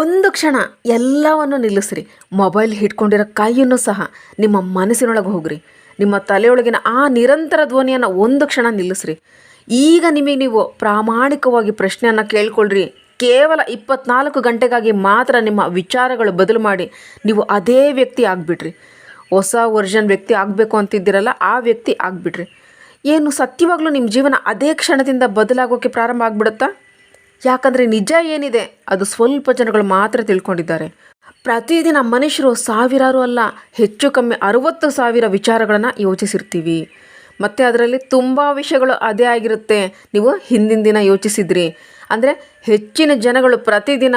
ಒಂದು ಕ್ಷಣ ಎಲ್ಲವನ್ನು ನಿಲ್ಲಿಸ್ರಿ. ಮೊಬೈಲ್ ಹಿಡ್ಕೊಂಡಿರೋ ಕೈಯನ್ನು ಸಹ ನಿಮ್ಮ ಮನಸ್ಸಿನೊಳಗೆ ಹೋಗ್ರಿ. ನಿಮ್ಮ ತಲೆಯೊಳಗಿನ ಆ ನಿರಂತರ ಧ್ವನಿಯನ್ನು ಒಂದು ಕ್ಷಣ ನಿಲ್ಲಿಸ್ರಿ. ಈಗ ನಿಮಗೆ ನೀವು ಪ್ರಾಮಾಣಿಕವಾಗಿ ಪ್ರಶ್ನೆಯನ್ನು ಕೇಳ್ಕೊಳ್ರಿ. ಕೇವಲ ಇಪ್ಪತ್ನಾಲ್ಕು ಗಂಟೆಗಾಗಿ ಮಾತ್ರ ನಿಮ್ಮ ವಿಚಾರಗಳು ಬದಲು ಮಾಡಿ ನೀವು ಅದೇ ವ್ಯಕ್ತಿ ಆಗಿಬಿಡ್ರಿ ಹೊಸ ವರ್ಷನ್ ವ್ಯಕ್ತಿ ಆಗಬೇಕು ಅಂತಿದ್ದೀರಲ್ಲ, ಆ ವ್ಯಕ್ತಿ ಆಗಿಬಿಡ್ರಿ ಏನು ಸತ್ಯವಾಗಲೂ ನಿಮ್ಮ ಜೀವನ ಅದೇ ಕ್ಷಣದಿಂದ ಬದಲಾಗೋಕ್ಕೆ ಪ್ರಾರಂಭ ಆಗ್ಬಿಡುತ್ತಾ? ಯಾಕಂದರೆ ನಿಜ ಏನಿದೆ, ಅದು ಸ್ವಲ್ಪ ಜನಗಳು ಮಾತ್ರ ತಿಳ್ಕೊಂಡಿದ್ದಾರೆ. ಪ್ರತಿದಿನ ಮನುಷ್ಯರು ಸಾವಿರಾರು ಅಲ್ಲ, ಹೆಚ್ಚು ಕಮ್ಮಿ ಅರುವತ್ತು ಸಾವಿರ ವಿಚಾರಗಳನ್ನು ಯೋಚಿಸಿರ್ತೀವಿ. ಮತ್ತು ಅದರಲ್ಲಿ ತುಂಬ ವಿಷಯಗಳು ಅದೇ ಆಗಿರುತ್ತೆ. ನೀವು ಹಿಂದಿನ ದಿನ ಯೋಚಿಸಿದ್ರಿ. ಅಂದರೆ ಹೆಚ್ಚಿನ ಜನಗಳು ಪ್ರತಿದಿನ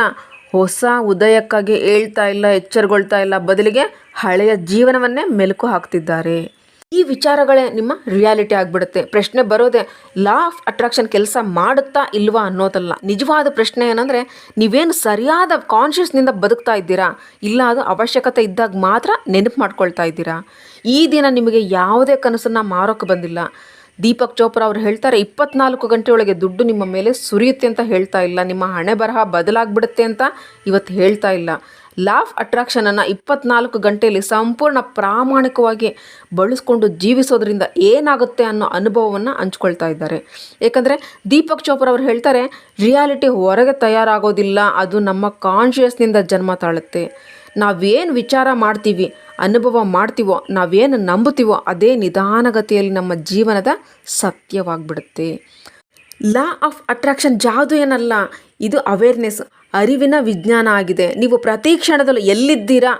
ಹೊಸ ಉದಯಕ್ಕಾಗಿ ಹೇಳ್ತಾ ಇಲ್ಲ, ಎಚ್ಚರಗೊಳ್ತಾ ಇಲ್ಲ, ಬದಲಿಗೆ ಹಳೆಯ ಜೀವನವನ್ನೇ ಮೆಲುಕು ಹಾಕ್ತಿದ್ದಾರೆ. ಈ ವಿಚಾರಗಳೇ ನಿಮ್ಮ ರಿಯಾಲಿಟಿ ಆಗಿಬಿಡುತ್ತೆ. ಪ್ರಶ್ನೆ ಬರೋದೇ ಲಾ ಆಫ್ ಅಟ್ರಾಕ್ಷನ್ ಕೆಲಸ ಮಾಡುತ್ತಾ ಇಲ್ವಾ ಅನ್ನೋದಲ್ಲ. ನಿಜವಾದ ಪ್ರಶ್ನೆ ಏನಂದರೆ, ನೀವೇನು ಸರಿಯಾದ ಕಾನ್ಷಿಯಸ್ನಿಂದ ಬದುಕ್ತಾ ಇದ್ದೀರಾ? ಇಲ್ಲ, ಅದು ಅವಶ್ಯಕತೆ ಇದ್ದಾಗ ಮಾತ್ರ ನೆನಪು ಮಾಡ್ಕೊಳ್ತಾ ಇದ್ದೀರಾ? ಈ ದಿನ ನಿಮಗೆ ಯಾವುದೇ ಕನಸನ್ನು ಮಾರೋಕೆ ಬಂದಿಲ್ಲ. ದೀಪಕ್ ಚೋಪ್ರಾ ಅವ್ರು ಹೇಳ್ತಾರೆ, ಇಪ್ಪತ್ನಾಲ್ಕು ಗಂಟೆಯೊಳಗೆ ದುಡ್ಡು ನಿಮ್ಮ ಮೇಲೆ ಸುರಿಯುತ್ತೆ ಅಂತ ಹೇಳ್ತಾ ಇಲ್ಲ. ನಿಮ್ಮ ಹಣೆ ಬರಹ ಬದಲಾಗ್ಬಿಡುತ್ತೆ ಅಂತ ಇವತ್ತು ಹೇಳ್ತಾ ಇಲ್ಲ. ಲಾಫ್ ಅಟ್ರಾಕ್ಷನನ್ನು ಇಪ್ಪತ್ನಾಲ್ಕು ಗಂಟೆಯಲ್ಲಿ ಸಂಪೂರ್ಣ ಪ್ರಾಮಾಣಿಕವಾಗಿ ಬಳಸ್ಕೊಂಡು ಜೀವಿಸೋದ್ರಿಂದ ಏನಾಗುತ್ತೆ ಅನ್ನೋ ಅನುಭವವನ್ನು ಹಂಚ್ಕೊಳ್ತಾ ಇದ್ದಾರೆ. ಏಕೆಂದರೆ ದೀಪಕ್ ಚೋಪ್ರಾ ಅವ್ರು ಹೇಳ್ತಾರೆ ರಿಯಾಲಿಟಿ ಹೊರಗೆ ತಯಾರಾಗೋದಿಲ್ಲ, ಅದು ನಮ್ಮ ಕಾನ್ಷಿಯಸ್ನಿಂದ ಜನ್ಮ ತಾಳುತ್ತೆ. ನಾವೇನು ವಿಚಾರ ಮಾಡ್ತೀವಿ, ಅನುಭವ ಮಾಡ್ತೀವೋ, ನಾವೇನು ನಂಬುತ್ತೀವೋ ಅದೇ ನಿಧಾನಗತಿಯಲ್ಲಿ ನಮ್ಮ ಜೀವನದ ಸತ್ಯವಾಗ್ಬಿಡುತ್ತೆ. ಲಾ ಆಫ್ ಅಟ್ರಾಕ್ಷನ್ ಜಾದು ಏನಲ್ಲ, ಇದು ಅವೇರ್ನೆಸ್ ಅರಿವಿನ ವಿಜ್ಞಾನ ಆಗಿದೆ. ನೀವು ಪ್ರತಿ ಕ್ಷಣದಲ್ಲೂ ಎಲ್ಲಿದ್ದೀರಾ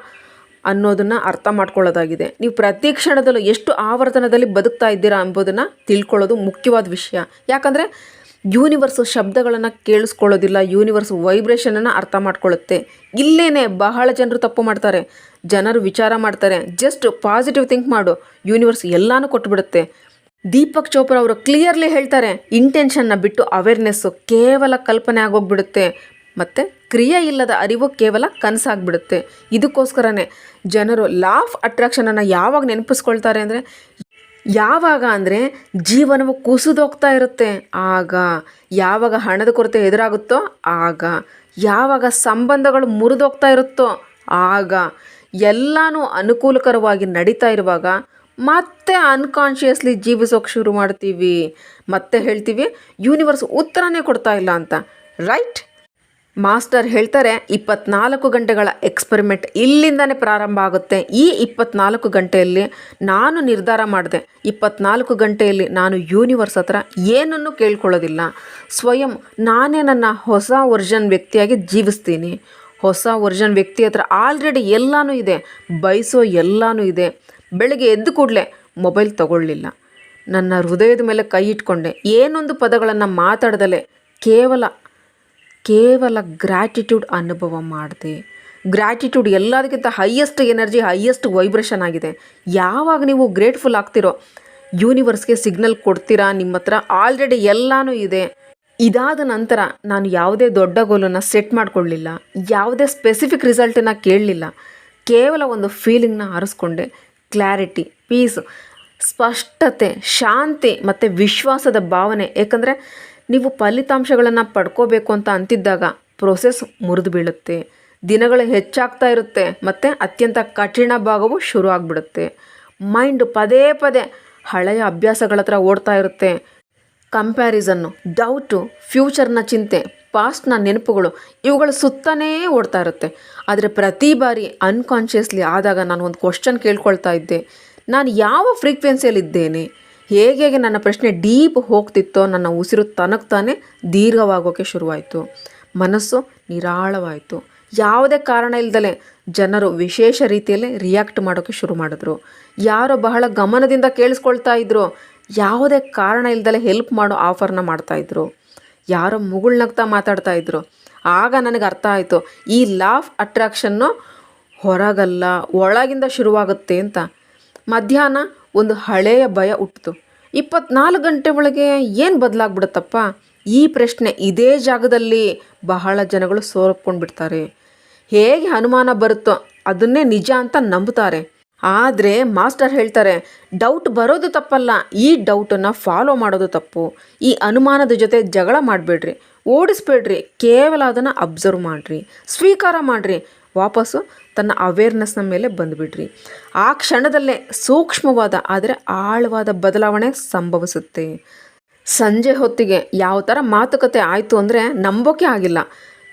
ಅನ್ನೋದನ್ನು ಅರ್ಥ ಮಾಡ್ಕೊಳ್ಳೋದಾಗಿದೆ. ನೀವು ಪ್ರತಿ ಕ್ಷಣದಲ್ಲೂ ಎಷ್ಟು ಆವರ್ತನದಲ್ಲಿ ಬದುಕ್ತಾ ಇದ್ದೀರಾ ಎಂಬುದನ್ನು ತಿಳ್ಕೊಳ್ಳೋದು ಮುಖ್ಯವಾದ ವಿಷಯ. ಯಾಕಂದರೆ ಯೂನಿವರ್ಸು ಶಬ್ದಗಳನ್ನು ಕೇಳಿಸ್ಕೊಳ್ಳೋದಿಲ್ಲ, ಯೂನಿವರ್ಸ್ ವೈಬ್ರೇಷನನ್ನು ಅರ್ಥ ಮಾಡ್ಕೊಳ್ಳುತ್ತೆ. ಇಲ್ಲೇ ಬಹಳ ಜನರು ತಪ್ಪು ಮಾಡ್ತಾರೆ, ಜನರು ವಿಚಾರ ಮಾಡ್ತಾರೆ ಜಸ್ಟ್ ಪಾಸಿಟಿವ್ ಥಿಂಕ್ ಮಾಡು, ಯೂನಿವರ್ಸ್ ಎಲ್ಲನೂ ಕೊಟ್ಬಿಡುತ್ತೆ. ದೀಪಕ್ ಚೋಪ್ರಾ ಅವರು ಕ್ಲಿಯರ್ಲಿ ಹೇಳ್ತಾರೆ ಇಂಟೆನ್ಷನ್ನ ಬಿಟ್ಟು ಅವೇರ್ನೆಸ್ಸು ಕೇವಲ ಕಲ್ಪನೆ ಆಗೋಗ್ಬಿಡುತ್ತೆ, ಮತ್ತು ಕ್ರಿಯೆ ಇಲ್ಲದ ಅರಿವು ಕೇವಲ ಕನಸಾಗ್ಬಿಡುತ್ತೆ. ಇದಕ್ಕೋಸ್ಕರನೇ ಜನರು ಲಾ ಆಫ್ ಅಟ್ರಾಕ್ಷನನ್ನು ಯಾವಾಗ ನೆನಪಿಸ್ಕೊಳ್ತಾರೆ ಅಂದರೆ ಯಾವಾಗ ಅಂದರೆ ಜೀವನವು ಕುಸಿದೋಗ್ತಾ ಇರುತ್ತೆ, ಆಗ ಯಾವಾಗ ಹಣದ ಕೊರತೆ ಎದುರಾಗುತ್ತೋ, ಆಗ ಯಾವಾಗ ಸಂಬಂಧಗಳು ಮುರಿದೋಗ್ತಾ ಇರುತ್ತೋ, ಆಗ ಎಲ್ಲನೂ ಅನುಕೂಲಕರವಾಗಿ ನಡೀತಾ ಇರುವಾಗ ಮತ್ತೆ ಅನ್ಕಾನ್ಷಿಯಸ್ಲಿ ಜೀವಿಸೋಕೆ ಶುರು ಮಾಡ್ತೀವಿ. ಮತ್ತೆ ಹೇಳ್ತೀವಿ ಯೂನಿವರ್ಸ್ ಉತ್ತರನೇ ಕೊಡ್ತಾ ಇಲ್ಲ ಅಂತ. ರೈಟ್ ಮಾಸ್ಟರ್ ಹೇಳ್ತಾರೆ ಇಪ್ಪತ್ನಾಲ್ಕು ಗಂಟೆಗಳ ಎಕ್ಸ್ಪರಿಮೆಂಟ್ ಇಲ್ಲಿಂದನೇ ಪ್ರಾರಂಭ ಆಗುತ್ತೆ. ಈ ಇಪ್ಪತ್ನಾಲ್ಕು ಗಂಟೆಯಲ್ಲಿ ನಾನು ನಿರ್ಧಾರ ಮಾಡಿದೆ. ಇಪ್ಪತ್ನಾಲ್ಕು ಗಂಟೆಯಲ್ಲಿ ನಾನು ಯೂನಿವರ್ಸ್ ಹತ್ರ ಏನನ್ನು ಕೇಳ್ಕೊಳ್ಳೋದಿಲ್ಲ. ಸ್ವಯಂ ನಾನೇ ನನ್ನ ಹೊಸ ವರ್ಜನ್ ವ್ಯಕ್ತಿಯಾಗಿ ಜೀವಿಸ್ತೀನಿ. ಹೊಸ ವರ್ಜನ್ ವ್ಯಕ್ತಿ ಹತ್ರ ಆಲ್ರೆಡಿ ಎಲ್ಲನೂ ಇದೆ. ಬಯಸೋ ಎಲ್ಲನೂ ಇದೆ. ಬೆಳಗ್ಗೆ ಎದ್ದು ಕೂಡಲೇ ಮೊಬೈಲ್ ತಗೊಳ್ಳಿಲ್ಲ. ನನ್ನ ಹೃದಯದ ಮೇಲೆ ಕೈ ಇಟ್ಕೊಂಡೆ. ಏನೊಂದು ಪದಗಳನ್ನು ಮಾತಾಡ್ದಲೆ ಕೇವಲ ಕೇವಲ ಗ್ರ್ಯಾಟಿಟ್ಯೂಡ್ ಅನುಭವ ಮಾಡಿದೆ. ಗ್ರ್ಯಾಟಿಟ್ಯೂಡ್ ಎಲ್ಲದಕ್ಕಿಂತ ಹೈಯೆಸ್ಟ್ ಎನರ್ಜಿ ಹೈಯೆಸ್ಟ್ ವೈಬ್ರೇಷನ್ ಆಗಿದೆ. ಯಾವಾಗ ನೀವು ಗ್ರೇಟ್ಫುಲ್ ಆಗ್ತಿರೋ ಯೂನಿವರ್ಸ್ಗೆ ಸಿಗ್ನಲ್ ಕೊಡ್ತೀರಾ, ನಿಮ್ಮ ಹತ್ರ ಆಲ್ರೆಡಿ ಎಲ್ಲನೂ ಇದೆ. ಇದಾದ ನಂತರ ನಾನು ಯಾವುದೇ ದೊಡ್ಡ ಗೋಲನ್ನು ಸೆಟ್ ಮಾಡಿಕೊಳ್ಳಿಲ್ಲ. ಯಾವುದೇ ಸ್ಪೆಸಿಫಿಕ್ ರಿಸಲ್ಟನ್ನು ಕೇಳಲಿಲ್ಲ. ಕೇವಲ ಒಂದು ಫೀಲಿಂಗ್ನ ಆರಿಸ್ಕೊಂಡೆ. ಕ್ಲಾರಿಟಿ ಪೀಸ್ ಸ್ಪಷ್ಟತೆ, ಶಾಂತಿ ಮತ್ತು ವಿಶ್ವಾಸದ ಭಾವನೆ. ಏಕೆಂದರೆ ನೀವು ಫಲಿತಾಂಶಗಳನ್ನು ಪಡ್ಕೋಬೇಕು ಅಂತ ಅಂತಿದ್ದಾಗ ಪ್ರೋಸೆಸ್ ಮುರಿದು ಬೀಳುತ್ತೆ. ದಿನಗಳು ಹೆಚ್ಚಾಗ್ತಾ ಇರುತ್ತೆ, ಮತ್ತು ಅತ್ಯಂತ ಕಠಿಣ ಭಾಗವು ಶುರು ಆಗಿಬಿಡುತ್ತೆ. ಮೈಂಡ್ ಪದೇ ಪದೇ ಹಳೆಯ ಅಭ್ಯಾಸಗಳ ಹತ್ರ ಓಡ್ತಾ ಇರುತ್ತೆ. ಕಂಪ್ಯಾರಿಸನ್ನು ಡೌಟು ಫ್ಯೂಚರ್ನ ಚಿಂತೆ ಪಾಸ್ಟ್ನ ನೆನಪುಗಳು, ಇವುಗಳ ಸುತ್ತನೇ ಓಡ್ತಾ ಇರುತ್ತೆ. ಆದರೆ ಪ್ರತಿ ಬಾರಿ ಅನ್ಕಾನ್ಷಿಯಸ್ಲಿ ಆದಾಗ ನಾನು ಒಂದು ಕ್ವಶನ್ ಕೇಳ್ಕೊಳ್ತಾ ಇದ್ದೆ. ನಾನು ಯಾವ ಫ್ರೀಕ್ವೆನ್ಸಿಯಲ್ಲಿದ್ದೇನೆ ಹೇಗೆ ಹೇಗೆ ನನ್ನ ಪ್ರಶ್ನೆ ಡೀಪ್ ಹೋಗ್ತಿತ್ತೋ ನನ್ನ ಉಸಿರು ತನಗ್ತಾನೆ ದೀರ್ಘವಾಗೋಕ್ಕೆ ಶುರುವಾಯಿತು. ಮನಸ್ಸು ನಿರಾಳವಾಯಿತು. ಯಾವುದೇ ಕಾರಣ ಇಲ್ದಲೆ ಜನರು ವಿಶೇಷ ರೀತಿಯಲ್ಲಿ ರಿಯಾಕ್ಟ್ ಮಾಡೋಕ್ಕೆ ಶುರು ಮಾಡಿದ್ರು. ಯಾರೋ ಬಹಳ ಗಮನದಿಂದ ಕೇಳಿಸ್ಕೊಳ್ತಾ ಇದ್ರು. ಯಾವುದೇ ಕಾರಣ ಇಲ್ದಲೆ ಹೆಲ್ಪ್ ಮಾಡೋ ಆಫರ್ನ ಮಾಡ್ತಾಯಿದ್ರು ಯಾರೋ ಮುಗುಳ್ನಗ್ತಾ ಮಾತಾಡ್ತಾ ಇದ್ರು. ಆಗ ನನಗೆ ಅರ್ಥ ಆಯಿತು, ಈ ಲಾಫ್ ಅಟ್ರಾಕ್ಷನ್ನು ಹೊರಗಲ್ಲ, ಒಳಗಿಂದ ಶುರುವಾಗುತ್ತೆ ಅಂತ. ಮಧ್ಯಾಹ್ನ ಒಂದು ಹಳೆಯ ಭಯ ಹುಟ್ಟಿತು. ಇಪ್ಪತ್ನಾಲ್ಕು ಗಂಟೆ ಒಳಗೆ ಏನು ಬದಲಾಗ್ಬಿಡುತ್ತಪ್ಪ? ಈ ಪ್ರಶ್ನೆ ಇದೇ ಜಾಗದಲ್ಲಿ ಬಹಳ ಜನಗಳು ಸೋರ್ಕೊಂಡು ಬಿಡ್ತಾರೆ ಹೇಗೆ ಅನುಮಾನ ಬರುತ್ತೋ ಅದನ್ನೇ ನಿಜ ಅಂತ ನಂಬುತ್ತಾರೆ. ಆದರೆ ಮಾಸ್ಟರ್ ಹೇಳ್ತಾರೆ, ಡೌಟ್ ಬರೋದು ತಪ್ಪಲ್ಲ, ಈ ಡೌಟನ್ನು ಫಾಲೋ ಮಾಡೋದು ತಪ್ಪು. ಈ ಅನುಮಾನದ ಜೊತೆ ಜಗಳ ಮಾಡಬೇಡ್ರಿ, ಓಡಿಸ್ಬೇಡ್ರಿ, ಕೇವಲ ಅದನ್ನು ಅಬ್ಸರ್ವ್ ಮಾಡಿರಿ, ಸ್ವೀಕಾರ ಮಾಡಿರಿ ವಾಪಸ್ಸು ತನ್ನ ಅವೇರ್ನೆಸ್ನ ಮೇಲೆ ಬಂದುಬಿಡ್ರಿ ಆ ಕ್ಷಣದಲ್ಲೇ ಸೂಕ್ಷ್ಮವಾದ, ಆದರೆ ಆಳವಾದ ಬದಲಾವಣೆ ಸಂಭವಿಸುತ್ತೆ. ಸಂಜೆ ಹೊತ್ತಿಗೆ ಯಾವ ಥರ ಮಾತುಕತೆ ಆಯಿತು ಅಂದರೆ ನಂಬೋಕೆ ಆಗಿಲ್ಲ.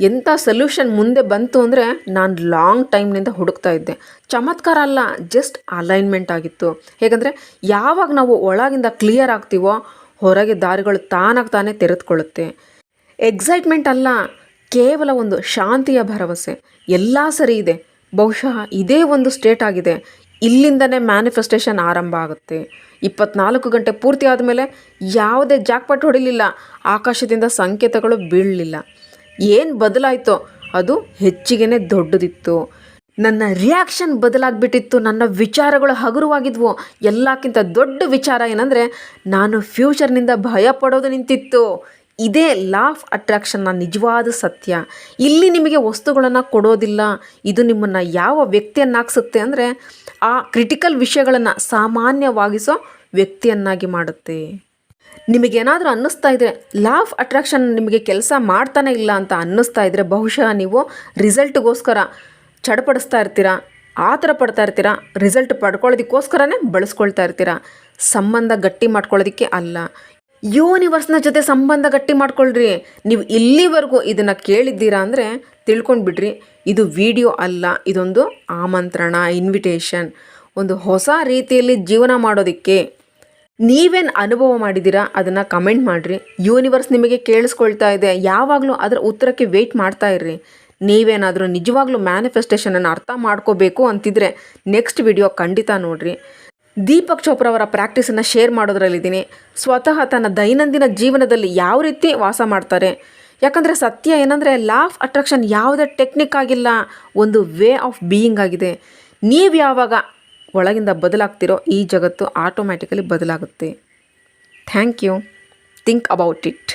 ಎಂಥ ಸೊಲ್ಯೂಷನ್ ಮುಂದೆ ಬಂತು ಅಂದರೆ ನಾನು ಲಾಂಗ್ ಟೈಮ್ನಿಂದ ಹುಡುಕ್ತಾ ಇದ್ದೆ. ಚಮತ್ಕಾರ ಅಲ್ಲ ಜಸ್ಟ್ ಅಲೈನ್ಮೆಂಟ್ ಆಗಿತ್ತು. ಹೇಗಂದರೆ ಯಾವಾಗ ನಾವು ಒಳಗಿಂದ ಕ್ಲಿಯರ್ ಆಗ್ತೀವೋ, ಹೊರಗೆ ದಾರಿಗಳು ತಾನಾಗಿ ತಾನೇ ತೆರೆದುಕೊಳ್ಳುತ್ತೆ. ಎಕ್ಸೈಟ್ಮೆಂಟ್ ಅಲ್ಲ ಕೇವಲ ಒಂದು ಶಾಂತಿಯ ಭರವಸೆ. ಎಲ್ಲ ಸರಿ ಇದೆ. ಬಹುಶಃ ಇದೇ ಒಂದು ಸ್ಟೇಟ್ ಆಗಿದೆ. ಇಲ್ಲಿಂದನೇ ಮ್ಯಾನಿಫೆಸ್ಟೇಷನ್ ಆರಂಭ ಆಗುತ್ತೆ. ಇಪ್ಪತ್ನಾಲ್ಕು ಗಂಟೆ ಪೂರ್ತಿ ಆದಮೇಲೆ ಯಾವುದೇ ಜಾಕ್ಪಾಟ್ ಹೊಡಿಲಿಲ್ಲ. ಆಕಾಶದಿಂದ ಸಂಕೇತಗಳು ಬೀಳಲಿಲ್ಲ. ಏನು ಬದಲಾಯಿತೋ ಅದು ಹೆಚ್ಚಿಗೆನೇ ದೊಡ್ಡದಿತ್ತು. ನನ್ನ ರಿಯಾಕ್ಷನ್ ಬದಲಾಗ್ಬಿಟ್ಟಿತ್ತು. ನನ್ನ ವಿಚಾರಗಳು ಹಗುರವಾಗಿದ್ವು. ಎಲ್ಲಕ್ಕಿಂತ ದೊಡ್ಡ ವಿಚಾರ ಏನಂದರೆ, ನಾನು ಫ್ಯೂಚರ್ನಿಂದ ಭಯ ಪಡೋದು ನಿಂತಿತ್ತು. ಇದೇ ಲಾ ಆಫ್ ಅಟ್ರಾಕ್ಷನ್ನ ನಿಜವಾದ ಸತ್ಯ. ಇಲ್ಲಿ ನಿಮಗೆ ವಸ್ತುಗಳನ್ನು ಕೊಡೋದಿಲ್ಲ. ಇದು ನಿಮ್ಮನ್ನು ಯಾವ ವ್ಯಕ್ತಿಯನ್ನಾಗಿಸುತ್ತೆ ಅಂದರೆ ಆ ಕ್ರಿಟಿಕಲ್ ವಿಷಯಗಳನ್ನು ಸಾಮಾನ್ಯವಾಗಿಸೋ ವ್ಯಕ್ತಿಯನ್ನಾಗಿ ಮಾಡುತ್ತೆ. ನಿಮಗೇನಾದರೂ ಅನ್ನಿಸ್ತಾ ಇದ್ರೆ ಲಾ ಆಫ್ ಅಟ್ರಾಕ್ಷನ್ ನಿಮಗೆ ಕೆಲಸ ಮಾಡ್ತಾನೆ ಇಲ್ಲ ಅಂತ ಅನ್ನಿಸ್ತಾ ಇದ್ದರೆ ಬಹುಶಃ ನೀವು ರಿಸಲ್ಟ್ಗೋಸ್ಕರ ಚಡಪಡಿಸ್ತಾ ಇರ್ತೀರಾ ಆ ಥರ ಪಡ್ತಾ ಇರ್ತೀರಾ ರಿಸಲ್ಟ್ ಪಡ್ಕೊಳ್ಳೋದಕ್ಕೋಸ್ಕರನೇ ಬಳಸ್ಕೊಳ್ತಾ ಇರ್ತೀರಾ. ಸಂಬಂಧ ಗಟ್ಟಿ ಮಾಡ್ಕೊಳ್ಳೋದಕ್ಕೆ ಅಲ್ಲ. ಯೂನಿವರ್ಸ್ನ ಜೊತೆ ಸಂಬಂಧ ಗಟ್ಟಿ ಮಾಡ್ಕೊಳ್ರಿ. ನೀವು ಇಲ್ಲಿವರೆಗೂ ಇದನ್ನು ಕೇಳಿದ್ದೀರಾ ಅಂದರೆ ತಿಳ್ಕೊಂಡ್ಬಿಡ್ರಿ. ಇದು ವಿಡಿಯೋ ಅಲ್ಲ, ಇದೊಂದು ಆಮಂತ್ರಣ ಇನ್ವಿಟೇಷನ್ ಒಂದು ಹೊಸ ರೀತಿಯಲ್ಲಿ ಜೀವನ ಮಾಡೋದಕ್ಕೆ. ನೀವೇನು ಅನುಭವ ಮಾಡಿದ್ದೀರಾ ಅದನ್ನು ಕಮೆಂಟ್ ಮಾಡಿರಿ. ಯೂನಿವರ್ಸ್ ನಿಮಗೆ ಕೇಳಿಸ್ಕೊಳ್ತಾ ಇದೆ, ಯಾವಾಗಲೂ ಅದರ ಉತ್ತರಕ್ಕೆ ವೆಯ್ಟ್ ಮಾಡ್ತಾ ಇರ್ರಿ. ನೀವೇನಾದರೂ ನಿಜವಾಗ್ಲೂ ಮ್ಯಾನಿಫೆಸ್ಟೇಷನನ್ನು ಅರ್ಥ ಮಾಡ್ಕೋಬೇಕು ಅಂತಿದ್ರೆ ನೆಕ್ಸ್ಟ್ ವಿಡಿಯೋ ಖಂಡಿತ ನೋಡಿರಿ. ದೀಪಕ್ ಚೋಪ್ರಾ ಅವರ ಪ್ರಾಕ್ಟೀಸನ್ನು ಶೇರ್ ಮಾಡೋದ್ರಲ್ಲಿದ್ದೀನಿ. ಸ್ವತಃ ತನ್ನ ದೈನಂದಿನ ಜೀವನದಲ್ಲಿ ಯಾವ ರೀತಿ ವಾಸ ಮಾಡ್ತಾರೆ. ಯಾಕಂದರೆ ಸತ್ಯ ಏನಂದರೆ ಲಾಫ್ ಅಟ್ರಾಕ್ಷನ್ ಯಾವುದೇ ಟೆಕ್ನಿಕ್ ಆಗಿಲ್ಲ, ಒಂದು ವೇ ಆಫ್ ಬೀಯಿಂಗ್ ಆಗಿದೆ. ನೀವು ಯಾವಾಗ ಒಳಗಿಂದ ಬದಲಾಗ್ತಿರೋ ಈ ಜಗತ್ತು automatically ಬದಲಾಗುತ್ತೆ. Thank you think about it